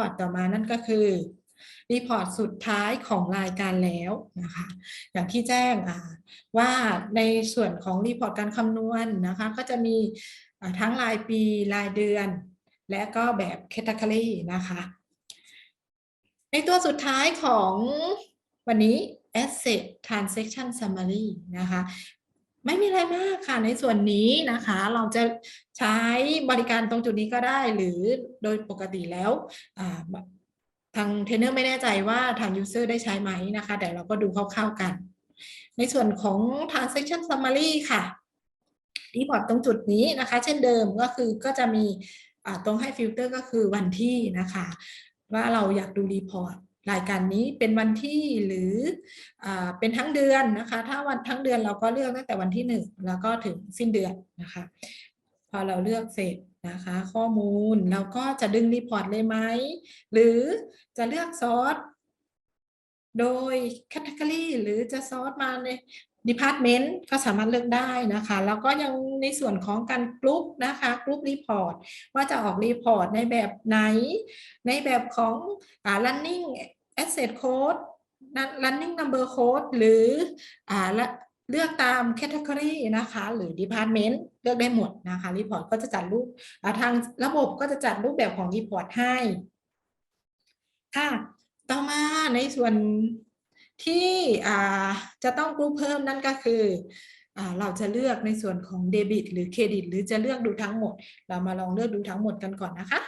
อร์ตต่อมานั่นก็คือรีพอร์ตสุดท้ายของรายการแล้วนะคะอย่างที่แจ้งว่าในส่วนของรีพอร์ตการคำนวณนะคะก็จะมีทั้งรายปีรายเดือน และก็แบบ category นะคะในตัวสุดท้ายของวันนี้ asset transaction summary นะคะ ไม่มีอะไรมากค่ะในส่วนนี้นะคะ เราจะใช้บริการตรงจุดนี้ก็ได้ หรือโดยปกติแล้วทางเทรนเนอร์ไม่แน่ใจว่าทาง user ได้ใช้ไหมนะคะ แต่เราก็ดูคร่าวๆกัน ในส่วนของ transaction summary ค่ะรีพอร์ตตรงจุดนี้นะคะ เช่นเดิมก็คือก็จะมีตรงให้ฟิลเตอร์ก็คือวันที่นะคะ ว่าเราอยากดูรีพอร์ต รายการนี้เป็นวันที่หรืออเป็นทั้งเดือนนะคะ ถ้าวันทั้งเดือนเราก็เลือกตั้งแต่วันที่หนึ่งแล้วก็ถึงสิ้นเดือนนะคะ พอเราเลือกเสร็จนะคะ ข้อมูลเราก็จะดึงรีพอร์ตเลยไหม หรือจะเลือกซอสโดย category หรือจะซอสมาใน department ก็สามารถเลือกได้นะคะ แล้วก็ยังในส่วนของการกรุ๊ปนะคะกรุ๊ปรีพอร์ตว่าจะออกรีพอร์ตในแบบไหน ในแบบของอ่า running asset code running number code หรืออเลือกตาม category นะคะ หรือ department เลือกได้หมดนะคะรีพอร์ตก็จะจัดรูปทางระบบก็จะจัดรูปแบบของรีพอร์ตให้ค่ะต่อมาในส่วนที่จะต้องกรุ๊ปเพิ่มนั่นก็คืออเราจะเลือกในส่วนของเดบิตหรือเครดิต หรือจะเลือกดูทั้งหมด เรามาลองเลือกดูทั้งหมดกันก่อนนะคะ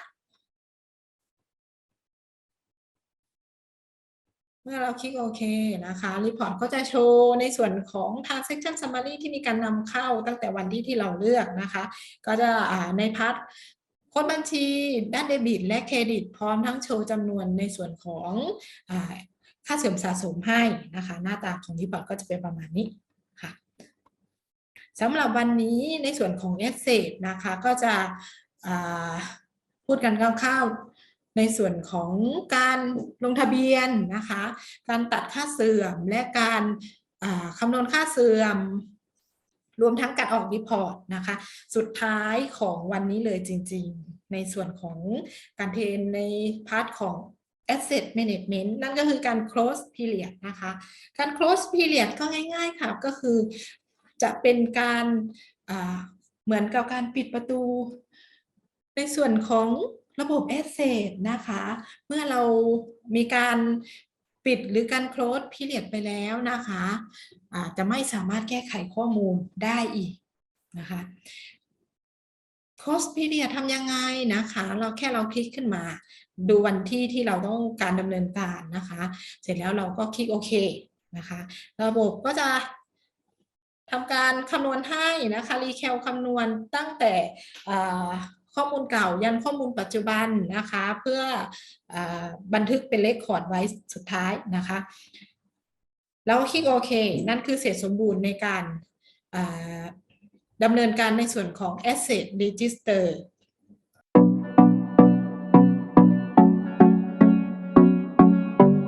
เมื่อเราคลิกโอเคนะคะรีพอร์ตก็จะโชว์ในส่วนของ transaction summary ที่มีการนำเข้าตั้งแต่วันที่ที่เราเลือกนะคะ ก็จะในพาร์ทโค้ดบัญชีด้านเดบิตและเครดิต พร้อมทั้งโชว์จำนวนในส่วนของอค่าเสื่อมสะสมให้นะคะ หน้าตาของรีพอร์ตก็จะเป็นประมาณนี้ค่ะสำหรับวันนี้ในส่วนของ Asset นะคะก็จะพูดกันคร่าวๆ ในส่วนของการลงทะเบียนนะคะ การตัดค่าเสื่อมและการคำนวณค่าเสื่อม รวมทั้งการออกรีพอร์ตนะคะ สุดท้ายของวันนี้เลยจริง ๆ ในส่วนของการเทรนในพาร์ทของ asset management นั่นก็คือการ close period นะคะ การ close period ก็ง่าย ๆ ค่ะ ก็คือจะเป็นการเหมือนกับการปิดประตู ในส่วนของ ระบบ asset นะคะ เมื่อเรามีการปิดหรือการ close period ไปแล้วนะคะอาจะไม่สามารถแก้ไขข้อมูลได้อีกนะคะ close period ทำยังไงนะคะ เราแค่เราคลิกขึ้นมา ดูวันที่ที่เราต้องการดำเนินการนะคะ เสร็จแล้วเราก็คลิกโอเคนะคะ ระบบก็จะทำการคำนวณให้นะคะรีแคลคำนวณตั้งแต่ ข้อมูลเก่ายันข้อมูลปัจจุบันนะคะ เพื่ออบันทึกเป็นเลคคอร์ดไว้สุดท้ายนะคะ แล้วคลิกโอเค นั่นคือเสร็จสมบูรณ์ในการดำเนินการในส่วนของ asset register